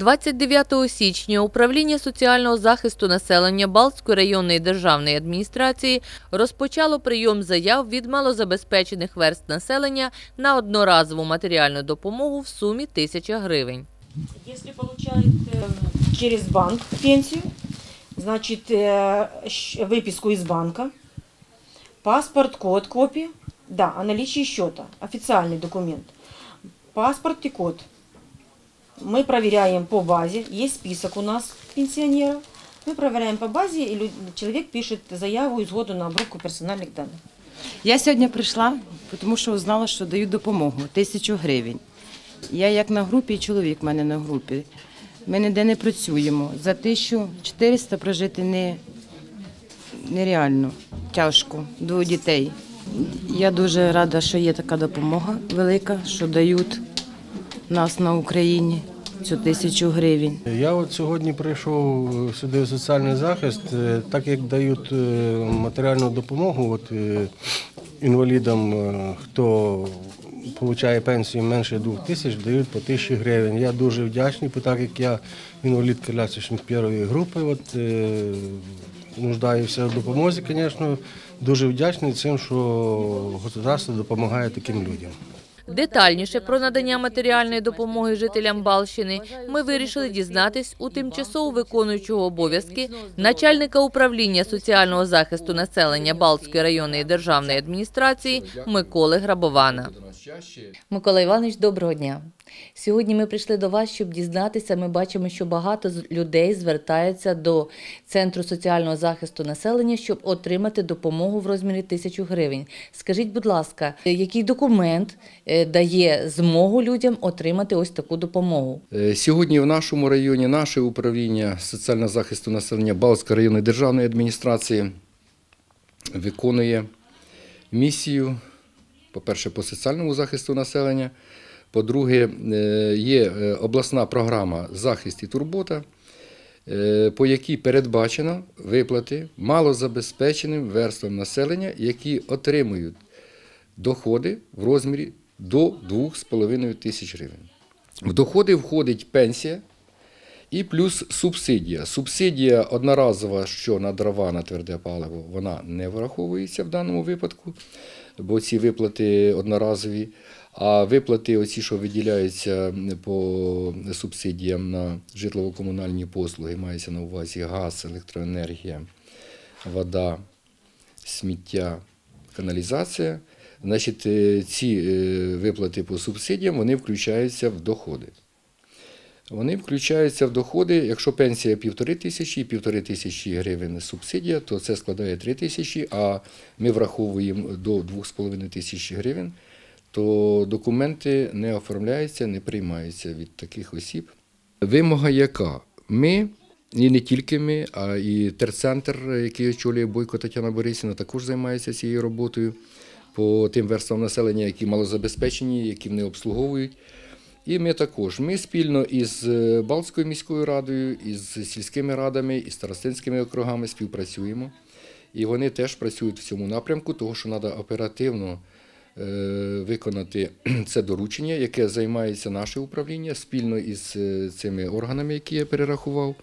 29 січня управління соціального захисту населення Балтської районної державної адміністрації розпочало прийом заяв від малозабезпечених верст населення на одноразову матеріальну допомогу в сумі 1000 гривень. Если получает э, через банк пенсию, значит, э, щ- выписку из банка, паспорт, код, копия, да, о наличии счета, официальный документ, паспорт и код. Мы проверяем по базе, есть список у нас пенсионеров, мы проверяем по базе, и лю- человек пишет заяву и сгоду на обробку персональных данных. Я сьогодні прийшла, тому що узнала, що дають допомогу тисячу гривень. Я як на групі, і чоловік в мене на групі. Ми ніде не працюємо. За 1400 прожити не, нереально, тяжко, двоє дітей. Я дуже рада, що є така допомога велика, що дають нас на Україні цю тисячу гривень. Я от сьогодні прийшов сюди в соціальний захист, е, так як дають е, матеріальну допомогу от, е, інвалідам, е, хто отримує пенсію менше двох тисяч, дають по тисячі гривень. Я дуже вдячний, так як я інвалід колясочник першої групи, от, е, нуждаюся в допомозі, звісно, дуже вдячний цим, що государство допомагає таким людям. Детальніше про надання матеріальної допомоги жителям Балщини ми вирішили дізнатись у тимчасово виконуючого обов'язки начальника управління соціального захисту населення Балтської районної державної адміністрації Миколи Грабована. Микола Іванович, доброго дня. Сьогодні ми прийшли до вас, щоб дізнатися. Ми бачимо, що багато людей звертаються до Центру соціального захисту населення, щоб отримати допомогу в розмірі тисячу гривень. Скажіть, будь ласка, який документ е, дає змогу людям отримати ось таку допомогу? Е, Сьогодні в нашому районі наше управління соціального захисту населення Балтської районної державної адміністрації виконує місію, по-перше, по соціальному захисту населення. По-друге, е, є е, обласна програма Захист і турбота, е, по якій передбачено виплати малозабезпеченим верствам населення, які отримують доходи в розмірі до 2,5 тисяч гривень. В доходи входить пенсія і плюс субсидія. Субсидія одноразова, що на дрова, на тверде паливо, вона не враховується в даному випадку, бо ці виплати одноразові. А виплати, оці, що виділяються по субсидіям на житлово-комунальні послуги, мається на увазі газ, електроенергія, вода, сміття, каналізація. Значить, е, ці е, виплати по субсидіям вони включаються в доходи. Вони включаються в доходи, якщо пенсія півтори тисячі, півтори тисячі гривень субсидія, то це складає три тисячі, а ми враховуємо до 2,5 тисячі гривень, то документи не оформляються, не приймаються від таких осіб. Вимога яка? Ми, і не тільки ми, а і терцентр, який очолює Бойко Тетяна Борисівна, також займається цією роботою по тим верствам населення, які малозабезпечені, які вони обслуговують. І ми також. Ми спільно із е, Балтською міською радою, із сільськими радами, із старостинськими округами співпрацюємо. І вони теж працюють в цьому напрямку, тому що треба оперативно е, виконати це доручення, яке займається наше управління спільно із е, цими органами, які я перерахував.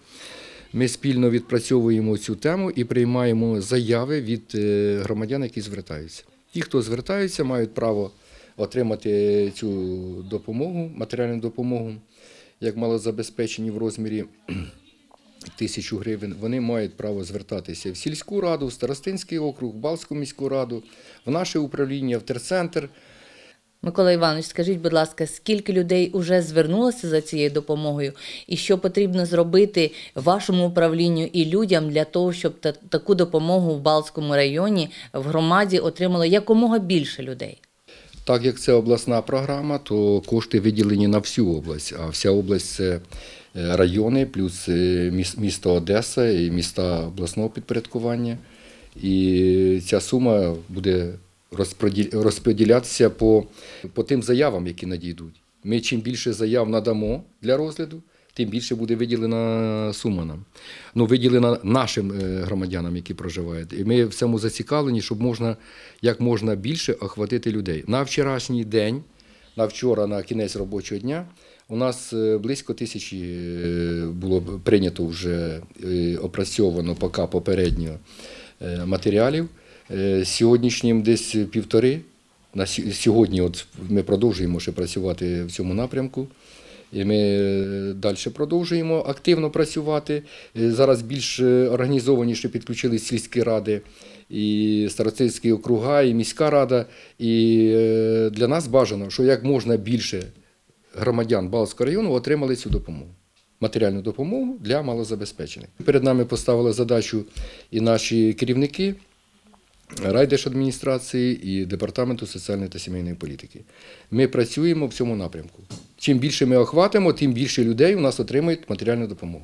Ми спільно відпрацьовуємо цю тему і приймаємо заяви від громадян, які звертаються. Ті, хто звертаються, мають право отримати цю допомогу, матеріальну допомогу, як малозабезпечені в розмірі тисячу гривень. Вони мають право звертатися в сільську раду, в Старостинський округ, в Балтську міську раду, в наше управління, в терцентр. Микола Іванович, скажіть, будь ласка, скільки людей вже звернулося за цією допомогою, і що потрібно зробити вашому управлінню і людям для того, щоб та- таку допомогу в Балтському районі в громаді отримало якомога більше людей? Так як це обласна програма, то кошти виділені на всю область. А вся область це е, райони, плюс е, місто Одеса і міста обласного підпорядкування. І ця сума буде розподілятися по, по тим заявам, які надійдуть. Ми чим більше заяв надамо для розгляду, тим більше буде виділена сума нам. Ну, виділена нашим е, громадянам, які проживають. І ми в цьому зацікавлені, щоб можна як можна більше охватити людей. На вчорашній день, на вчора, на кінець робочого дня, У нас е, близько тисячі е, було прийнято вже опрацьовано поки попередньо матеріалів. Сьогоднішнім десь півтори. На сьогодні от ми продовжуємо ще працювати в цьому напрямку. І ми е, далі продовжуємо активно працювати. Е, Зараз більш е, організованіше підключились сільські ради, і старостинські округа, і міська рада. І для нас бажано, що як можна більше громадян Балтського району отримали цю допомогу. Матеріальну допомогу для малозабезпечених. Перед нами поставили задачу і наші керівники райдержадміністрації і департаменту соціальної та сімейної політики. Ми працюємо в цьому напрямку. Чим більше ми охватимо, тим більше людей у нас отримують матеріальну допомогу.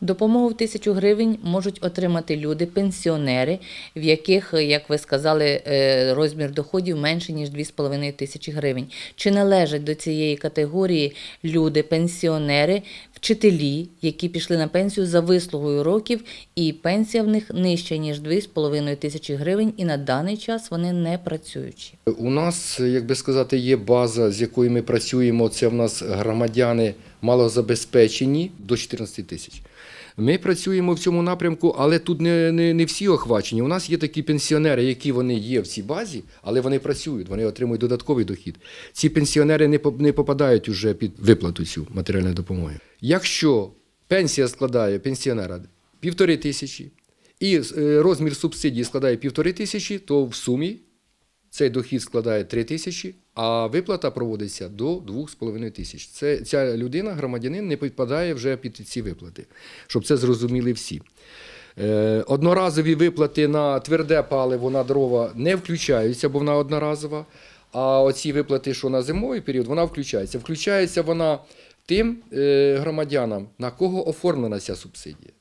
Допомогу в тисячу гривень можуть отримати люди, пенсіонери, в яких, як ви сказали, е, розмір доходів менше ніж 2,5 тисячі гривень. Чи належать до цієї категорії люди, пенсіонери, вчителі, які пішли на пенсію за вислугою років, і пенсія в них нижча ніж 2,5 тисячі гривень, і на даний час вони не працюючі. У нас, як би сказати, є база, з якою ми працюємо. Це в нас громадяни малозабезпечені до 14 тисяч. Ми працюємо в цьому напрямку, але тут не, не, не всі охвачені. У нас є такі пенсіонери, які вони є в цій базі, але вони працюють, вони отримують додатковий дохід. Ці пенсіонери не, не попадають уже під виплату цю матеріальної допомоги. Якщо пенсія складає пенсіонера півтори тисячі і е, розмір субсидії складає півтори тисячі, то в сумі цей дохід складає 3 тисячі, а виплата проводиться до 2,5 тисяч. Це, ця людина, громадянин, не підпадає вже під ці виплати, щоб це зрозуміли всі. Е, одноразові виплати на тверде паливо, на дрова не включаються, бо вона одноразова. А оці виплати, що на зимовий період, вона включається. Включається вона тим е, громадянам, на кого оформлена ця субсидія.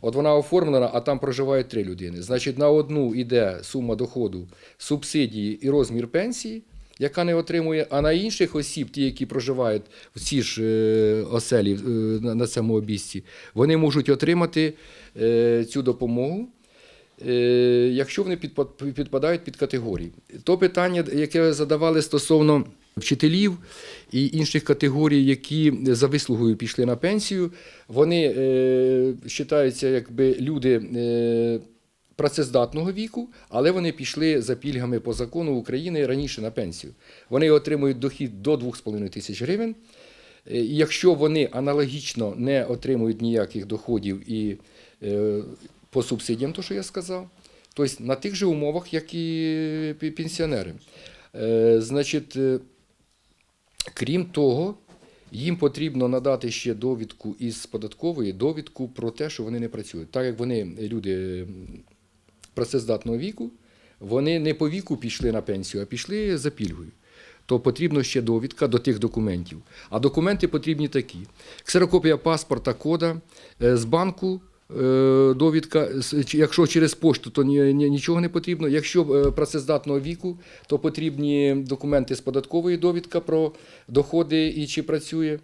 От вона оформлена, а там проживають три людини. Значить, на одну йде сума доходу субсидії і розмір пенсії, яка не отримує, а на інших осіб, ті, які проживають в цій ж е, оселі е, на, цьому обійсті, вони можуть отримати е, цю допомогу. Якщо вони підпадають під категорії, то питання, яке задавали стосовно вчителів і інших категорій, які за вислугою пішли на пенсію, вони вважаються якби люди працездатного віку, але вони пішли за пільгами по закону України раніше на пенсію. Вони отримують дохід до 2,5 тисяч гривень. Е, і Якщо вони аналогічно не отримують ніяких доходів і е, по субсидіям, то що я сказав, тобто на тих же умовах, як і пенсіонери. Е, Значить, крім того, їм потрібно надати ще довідку із податкової, довідку про те, що вони не працюють. Так як вони люди працездатного віку, вони не по віку пішли на пенсію, а пішли за пільгою. То потрібно ще довідка до тих документів. А документи потрібні такі: ксерокопія паспорта, кода е, з банку. е, Довідка, якщо через пошту, то ні- ні- нічого не потрібно. Якщо е, працездатного віку, то потрібні документи з податкової довідка про доходи і чи працює.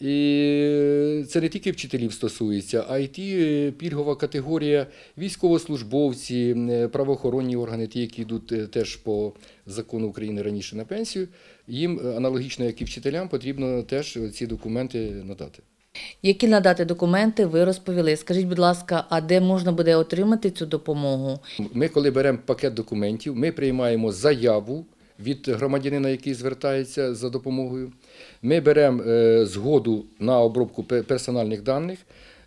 І це не тільки вчителів стосується, а й ті е, пільгова категорія військовослужбовці, е, правоохоронні органи, ті, які йдуть е, теж по закону України раніше на пенсію. Їм аналогічно, як і вчителям, потрібно теж ці документи надати. Які надати документи, ви розповіли. Скажіть, будь ласка, а де можна буде отримати цю допомогу? Ми, коли беремо пакет документів, ми приймаємо заяву від громадянина, який звертається за допомогою. Ми беремо е, згоду на обробку персональних даних.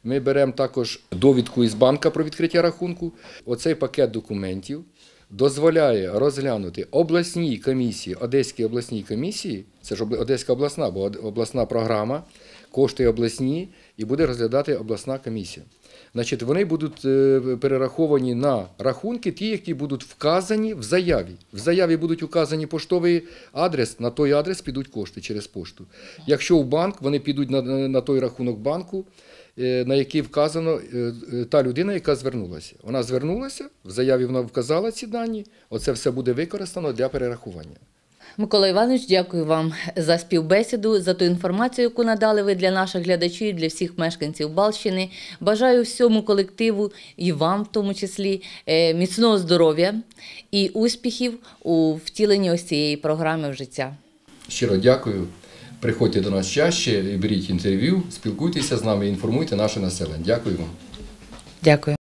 Ми беремо також довідку із банка про відкриття рахунку. Оцей пакет документів дозволяє розглянути обласній комісії, Одеській обласній комісії, це ж Одеська обласна, бо обласна програма, кошти обласні, і буде розглядати обласна комісія. Значить, вони будуть е, перераховані на рахунки, ті, які будуть вказані в заяві. В заяві будуть указані поштовий адрес, на той адрес підуть кошти через пошту. Якщо в банк, вони підуть на, на той рахунок банку, е, на який вказано е, та людина, яка звернулася. Вона звернулася, в заяві вона вказала ці дані, оце все буде використано для перерахування. Микола Іванович, дякую вам за співбесіду, за ту інформацію, яку надали ви для наших глядачів, для всіх мешканців Балщини. Бажаю всьому колективу і вам, в тому числі, е, міцного здоров'я і успіхів у втіленні ось цієї програми в життя. Щиро дякую. Приходьте до нас чаще беріть інтерв'ю, спілкуйтеся з нами, інформуйте наше населення. Дякую вам. Дякую.